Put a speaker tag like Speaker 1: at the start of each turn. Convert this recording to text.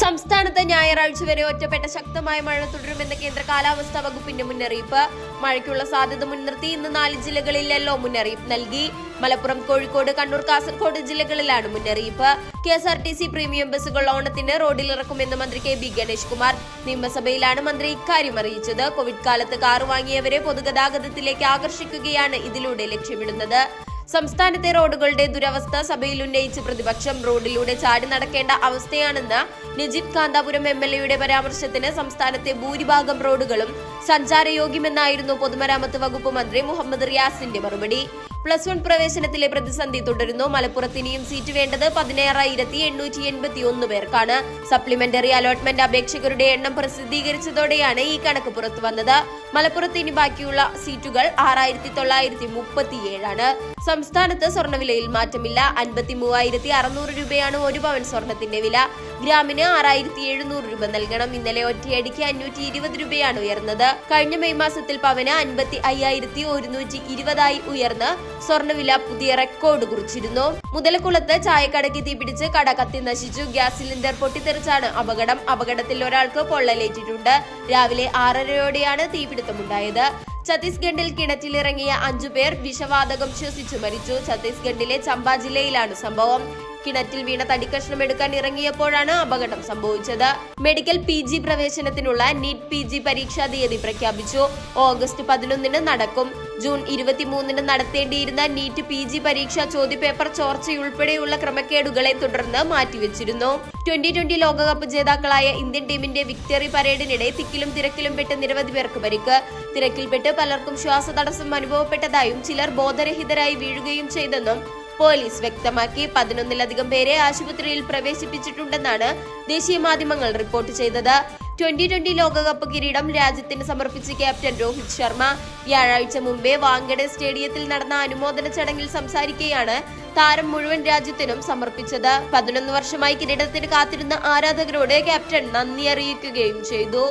Speaker 1: സംസ്ഥാനത്ത് ഞായറാഴ്ച വരെ ഒറ്റപ്പെട്ട ശക്തമായ മഴ തുടരുമെന്ന് കേന്ദ്ര കാലാവസ്ഥാ വകുപ്പിന്റെ മുന്നറിയിപ്പ് മഴയ്ക്കുള്ള സാധ്യത മുൻനിർത്തി ഇന്ന് നാല് ജില്ലകളിൽ യെല്ലോ മുന്നറിയിപ്പ് നൽകി മലപ്പുറം കോഴിക്കോട് കണ്ണൂർ കാസർഗോഡ് ജില്ലകളിലാണ് മുന്നറിയിപ്പ് K S R T C premium ബസ്സുകൾ ഓണത്തിന് റോഡിൽ ഇറക്കുമെന്ന് മന്ത്രി കെ ബി ഗണേഷ് കുമാർ നിയമസഭയിലാണ് മന്ത്രി ഇക്കാര്യം അറിയിച്ചത് കോവിഡ് കാലത്ത് കാർ വാങ്ങിയവരെ പൊതുഗതാഗതത്തിലേക്ക് ആകർഷിക്കുകയാണ് ഇതിലൂടെ ലക്ഷ്യമിടുന്നത് സംസ്ഥാനത്തെ റോഡുകളുടെ ദുരവസ്ഥ സഭയിൽ ഉന്നയിച്ച് പ്രതിപക്ഷം റോഡിലൂടെ ചാടി നടക്കേണ്ട അവസ്ഥയാണെന്ന നിജിത് കാന്താപുരം എം എൽ എയുടെ പരാമർശത്തിന് സംസ്ഥാനത്തെ ഭൂരിഭാഗം റോഡുകളും സഞ്ചാരയോഗ്യമെന്നായിരുന്നു പൊതുമരാമത്ത് വകുപ്പ് മന്ത്രി മുഹമ്മദ് റിയാസിന്റെ മറുപടി പ്ലസ് വൺ പ്രവേശനത്തിലെ പ്രതിസന്ധി തുടരുന്നു മലപ്പുറത്ത് ഇനിയും സീറ്റ് വേണ്ടത് പതിനേഴായിരത്തി എണ്ണൂറ്റി എൺപത്തി ഒന്ന് പേർക്കാണ് സപ്ലിമെന്ററി അലോട്ട്മെന്റ് അപേക്ഷകരുടെ എണ്ണം പ്രസിദ്ധീകരിച്ചതോടെയാണ് ഈ കണക്ക് പുറത്തുവന്നത് വന്നത് മലപ്പുറത്ത് ഇനി ബാക്കിയുള്ള സീറ്റുകൾ ആറായിരത്തി തൊള്ളായിരത്തി മുപ്പത്തിയേഴാണ് സംസ്ഥാനത്ത് സ്വർണ്ണവിലയിൽ മാറ്റമില്ല അൻപത്തി മൂവായിരത്തി അറുന്നൂറ് രൂപയാണ് ഒരു പവൻ സ്വർണത്തിന്റെ വില ഗ്രാമിന് ആറായിരത്തി എഴുന്നൂറ് രൂപ നൽകണം ഇന്നലെ ഒറ്റയടിക്ക് അഞ്ഞൂറ്റി ഇരുപത് രൂപയാണ് ഉയർന്നത് കഴിഞ്ഞ മെയ് മാസത്തിൽ പവന് അൻപത്തി അയ്യായിരത്തി ഒരുന്നൂറ്റി ഇരുപതായി ഉയർന്ന് സ്വർണ്ണവില പുതിയ റെക്കോർഡ് കുറിച്ചിരുന്നു മുതലക്കുളത്ത് ചായക്കടയ്ക്ക് തീപിടിച്ച് കട കത്തി നശിച്ചു ഗ്യാസ് സിലിണ്ടർ പൊട്ടിത്തെറിച്ചാണ് അപകടം അപകടത്തിൽ ഒരാൾക്ക് പൊള്ളലേറ്റിട്ടുണ്ട് രാവിലെ ആറരയോടെയാണ് തീപിടുത്തമുണ്ടായത് ഛത്തീസ്ഗഡിൽ കിണറ്റിലിറങ്ങിയ അഞ്ചുപേർ വിഷവാതകം ശ്വസിച്ചു മരിച്ചു ഛത്തീസ്ഗഡിലെ ചമ്പ ജില്ലയിലാണ് സംഭവം കിണറ്റിൽ വീണ തടിക്കഷ്ണം എടുക്കാൻ ഇറങ്ങിയപ്പോഴാണ് അപകടം സംഭവിച്ചത് മെഡിക്കൽ പി ജി പ്രവേശനത്തിനുള്ള നീറ്റ് പി ജി പരീക്ഷാ തീയതി പ്രഖ്യാപിച്ചു ഓഗസ്റ്റ് പതിനൊന്നിന് നടക്കും ജൂൺ ഇരുപത്തിമൂന്നിന് നടത്തേണ്ടിയിരുന്ന നീറ്റ് പി ജി പരീക്ഷാ ചോദ്യപേപ്പർ ചോർച്ചയുൾപ്പെടെയുള്ള ക്രമക്കേടുകളെ തുടർന്ന് മാറ്റിവെച്ചിരുന്നു ട്വന്റി ട്വന്റി ലോകകപ്പ് ജേതാക്കളായ ഇന്ത്യൻ ടീമിന്റെ വിക്ടറി പരേഡിനിടെ തിക്കിലും തിരക്കിലും പെട്ട് നിരവധി പേർക്ക് പരിക്ക് തിരക്കിൽപ്പെട്ട് പലർക്കും ശ്വാസതടസ്സം അനുഭവപ്പെട്ടതായും ചിലർ ബോധരഹിതരായി വീഴുകയും ചെയ്തെന്നും പോലീസ് വ്യക്തമാക്കി പതിനൊന്നിലധികം പേരെ ആശുപത്രിയിൽ പ്രവേശിപ്പിച്ചിട്ടുണ്ടെന്നാണ് ദേശീയ മാധ്യമങ്ങൾ റിപ്പോർട്ട് ചെയ്തത് ട്വന്റി ട്വന്റി ലോകകപ്പ് കിരീടം രാജ്യത്തിന് സമർപ്പിച്ച് ക്യാപ്റ്റൻ രോഹിത് ശർമ്മ വ്യാഴാഴ്ച മുമ്പേ വാങ്കഡെ സ്റ്റേഡിയത്തിൽ നടന്ന അനുമോദന ചടങ്ങിൽ സംസാരിക്കുകയാണ് താരം മുഴുവൻ രാജ്യത്തിനും സമർപ്പിച്ചത് പതിനൊന്ന് വർഷമായി കിരീടത്തിന് കാത്തിരുന്ന ആരാധകരോട് ക്യാപ്റ്റൻ നന്ദി അറിയിക്കുകയും ചെയ്തു